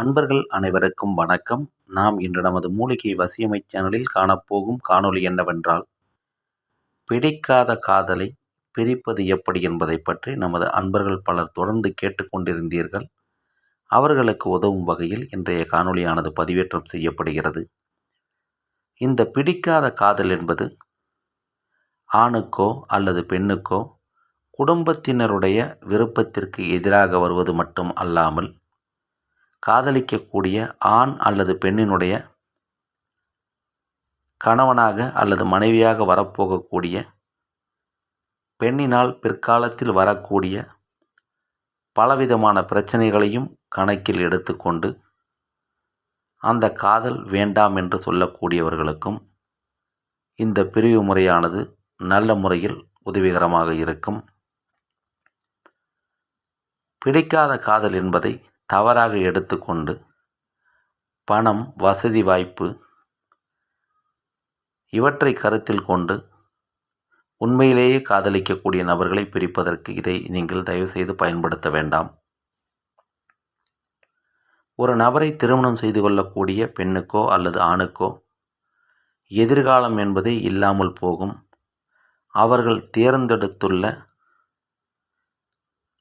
அன்பர்கள் அனைவருக்கும் வணக்கம். நாம் இன்று நமது மூலிகை வசியமை சேனலில் காணப்போகும் காணொளி என்னவென்றால் பிடிக்காத காதலை பிரிப்பது எப்படி என்பதை பற்றி நமது அன்பர்கள் பலர் தொடர்ந்து கேட்டுக்கொண்டிருந்தீர்கள் அவர்களுக்கு உதவும் வகையில் இன்றைய காணொளியானது பதிவேற்றம் செய்யப்படுகிறது. இந்த பிடிக்காத காதல் என்பது ஆணுக்கோ அல்லது பெண்ணுக்கோ குடும்பத்தினருடைய விருப்பத்திற்கு எதிராக வருவது மட்டும் அல்லாமல் காதலிக்கக்கூடிய ஆண் அல்லது பெண்ணினுடைய கணவனாக அல்லது மனைவியாக வரப்போகக்கூடிய பெண்ணினால் பிற்காலத்தில் வரக்கூடிய பலவிதமான பிரச்சனைகளையும் கணக்கில் எடுத்துக்கொண்டு அந்த காதல் வேண்டாம் என்று சொல்லக்கூடியவர்களுக்கும் இந்த பிரிவு முறையானது நல்ல முறையில் உதவிகரமாக இருக்கும். பிடிக்காத காதல் என்பதை தவறாக எடுத்துக்கொண்டு பணம் வசதி வாய்ப்பு இவற்றை கருத்தில் கொண்டு உண்மையிலேயே காதலிக்கக்கூடிய நபர்களை பிரிப்பதற்கு இதை நீங்கள் தயவுசெய்து பயன்படுத்த வேண்டாம். ஒரு நபரை திருமணம் செய்து கொள்ளக்கூடிய பெண்ணுக்கோ அல்லது ஆணுக்கோ எதிர்காலம் என்பதே இல்லாமல் போகும். அவர்கள் தேர்ந்தெடுத்துள்ள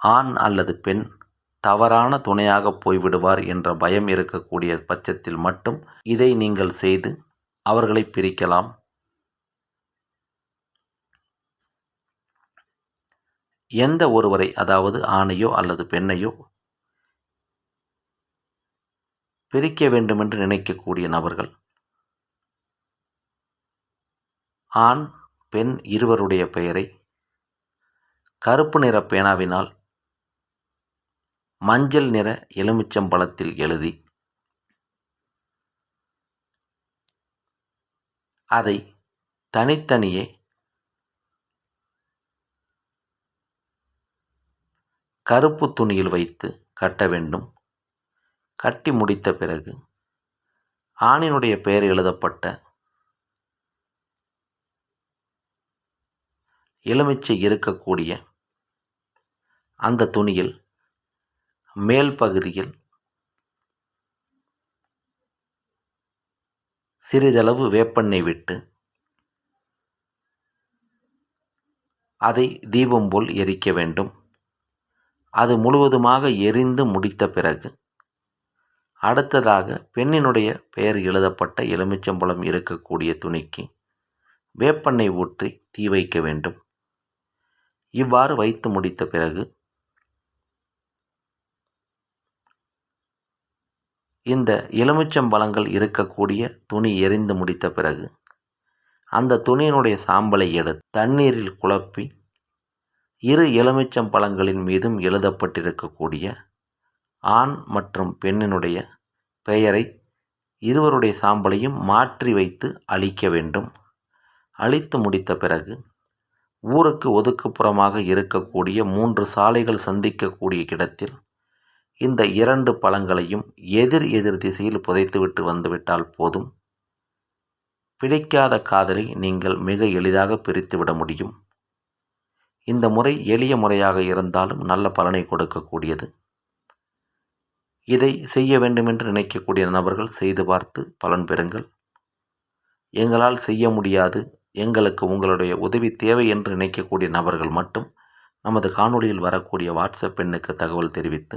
ஆண் அல்லது பெண் தவறான துணையாக போய்விடுவார் என்ற பயம் இருக்கக்கூடிய பட்சத்தில் மட்டும் இதை நீங்கள் செய்து அவர்களை பிரிக்கலாம். எந்த ஒருவரை அதாவது ஆணையோ அல்லது பெண்ணையோ பிரிக்க வேண்டுமென்று நினைக்கக்கூடிய நபர்கள் ஆண் பெண் இருவருடைய பெயரை கருப்பு நிற பேனாவினால் மஞ்சள் நிற எலுமிச்சம்பழத்தில் எழுதி அதை தனித்தனியே கருப்பு துணியில் வைத்து கட்ட வேண்டும். கட்டி முடித்த பிறகு ஆணினுடைய பெயர் எழுதப்பட்ட எலுமிச்சை இருக்கக்கூடிய அந்த துணியில் மேல் பகுதியில் சிறிதளவு வேப்பெண்ணெய் விட்டு அதை தீபம் போல் எரிக்க வேண்டும். அது முழுவதுமாக எரிந்து முடித்த பிறகு அடுத்ததாக பெண்ணினுடைய பெயர் எழுதப்பட்ட எலுமிச்சம்பழம் இருக்கக்கூடிய துணிக்கு வேப்பெண்ணெய் ஊற்றி தீ வைக்க வேண்டும். இவ்வாறு வைத்து முடித்த பிறகு இந்த எலுமிச்சம்பழங்கள் இருக்கக்கூடிய துணி எரிந்து முடித்த பிறகு அந்த துணியினுடைய சாம்பலை எடுத்து தண்ணீரில் குழப்பி இரு எலுமிச்சம் பழங்களின் மீதும் எழுதப்பட்டிருக்கக்கூடிய ஆண் மற்றும் பெண்ணினுடைய பெயரை இருவருடைய சாம்பலையும் மாற்றி வைத்து அழிக்க வேண்டும். அழித்து முடித்த பிறகு ஊருக்கு ஒதுக்குப்புறமாக இருக்கக்கூடிய மூன்று சாலைகள் சந்திக்கக்கூடிய இடத்தில் இந்த இரண்டு பழங்களையும் எதிர் எதிர் திசையில் புதைத்துவிட்டு வந்துவிட்டால் போதும். பிழைக்காத காதலை நீங்கள் மிக எளிதாக பிரித்துவிட முடியும். இந்த முறை எளிய முறையாக இருந்தாலும் நல்ல பலனை கொடுக்கக்கூடியது. இதை செய்ய வேண்டுமென்று நினைக்கக்கூடிய நபர்கள் செய்து பார்த்து பலன் பெறுங்கள். எங்களால் செய்ய முடியாது எங்களுக்கு உங்களுடைய உதவி தேவை என்று நினைக்கக்கூடிய நபர்கள் மட்டும் நமது காணொளியில் வரக்கூடிய வாட்ஸ்அப் எண்ணுக்கு தகவல் தெரிவித்து